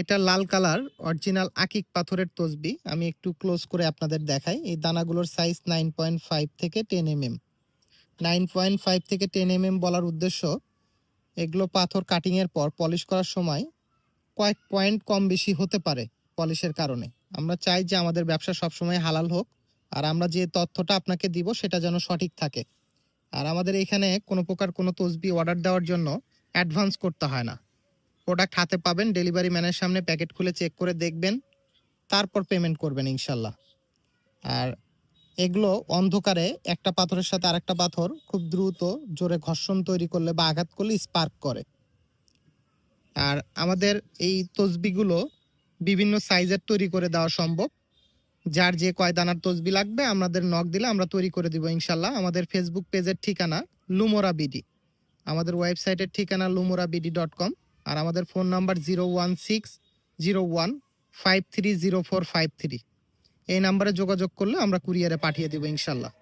এটা লাল colour, original আকিক পাথরের তসবি। আমি একটু ক্লোজ করে আপনাদের দেখাই। এই দানাগুলোর সাইজ নাইন পয়েন্ট ফাইভ থেকে ten M M nine point five থেকে টেন এম এম বলার উদ্দেশ্য, এগুলো পাথর কাটিংয়ের পর পলিশ করার সময় কয়েক পয়েন্ট কম বেশি হতে পারে পলিশের কারণে। আমরা চাই যে আমাদের ব্যবসা সবসময় হালাল হোক, আর আমরা যে তথ্যটা আপনাকে দিব সেটা যেন সঠিক থাকে। আর আমাদের এখানে কোনো প্রকার কোনো তসবি অর্ডার দেওয়ার জন্য অ্যাডভান্স করতে হয় না। প্রোডাক্ট হাতে পাবেন ডেলিভারি ম্যানের সামনে প্যাকেট খুলে চেক করে দেখবেন, তারপর পেমেন্ট করবেন ইনশাল্লাহ। আর এগুলো অন্ধকারে একটা পাথরের সাথে আরেকটা পাথর খুব দ্রুত জোরে ঘর্ষণ তৈরি করলে বা আঘাত করলে স্পার্ক করে। আর আমাদের এই তসবিগুলো বিভিন্ন সাইজের তৈরি করে দেওয়া সম্ভব। যার যে কয় দানার তসবি লাগবে, আমাদের নক দিলে আমরা তৈরি করে দিব ইনশাল্লাহ। আমাদের ফেসবুক পেজের ঠিকানা লুমোরা বিডি আমাদের ওয়েবসাইটের ঠিকানা লুমোরা বিডি ডট কম আর আমাদের phone number zero one six zero one five three zero four five three. এই নাম্বারে যোগাযোগ করলে আমরা কুরিয়ারে পাঠিয়ে দেবো ইনশাল্লাহ।